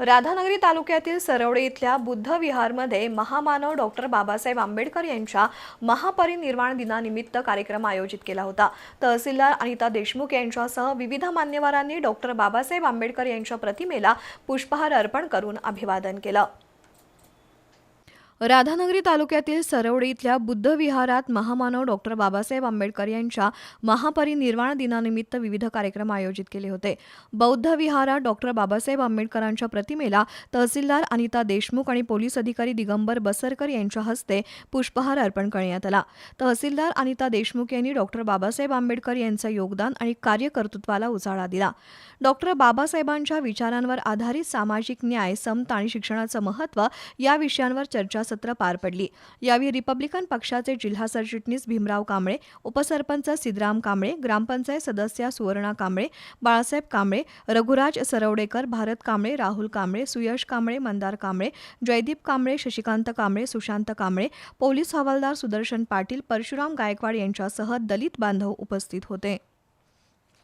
राधानगरी तालुक्यातील सरवडे इथल्या बुद्ध विहारमध्ये महामानव डॉक्टर बाबासाहेब आंबेडकर यांच्या महापरिनिर्वाण दिनानिमित्त कार्यक्रम आयोजित केला होता. तहसीलदार अनिता देशमुख यांच्यासह विविध मान्यवरांनी डॉक्टर बाबासाहेब आंबेडकर यांच्या प्रतिमेला पुष्पहार अर्पण करून अभिवादन केलं. राधानगरी तालुक्यातील सरवडी इथल्या बुद्ध विहारात महामानव डॉक्टर बाबासाहेब आंबेडकर यांच्या महापरिनिर्वाण दिनानिमित्त विविध कार्यक्रम आयोजित केले होते. बौद्ध विहारात डॉक्टर बाबासाहेब आंबेडकरांच्या प्रतिमेला तहसीलदार अनिता देशमुख आणि पोलीस अधिकारी दिगंबर बसरकर यांच्या हस्ते पुष्पहार अर्पण करण्यात आला. तहसीलदार अनिता देशमुख यांनी डॉक्टर बाबासाहेब आंबेडकर यांचं योगदान आणि कार्यकर्तृत्वाला उजाळा दिला. डॉक्टर बाबासाहेबांच्या विचारांवर आधारित सामाजिक न्याय समता आणि शिक्षणाचं महत्त्व या विषयांवर चर्चा सत्र पार पडली. यावेळी रिपब्लिकन पक्षाचे जिल्हा सरचिटणीस भीमराव कांबळे उपसरपंच सिद्धराम कांबळे ग्रामपंचायत सदस्या सुवर्णा कांबळे बाळासाहेब कांबळे रघुराज सरवडेकर भारत कांबळे राहुल कांबळे सुयश कांबळे मंदार कांबळे जयदीप कांबळे शशिकांत कांबळे सुशांत कांबळे पोलीस हवालदार सुदर्शन पाटील परशुराम गायकवाड यांच्यासह दलित बांधव उपस्थित होते.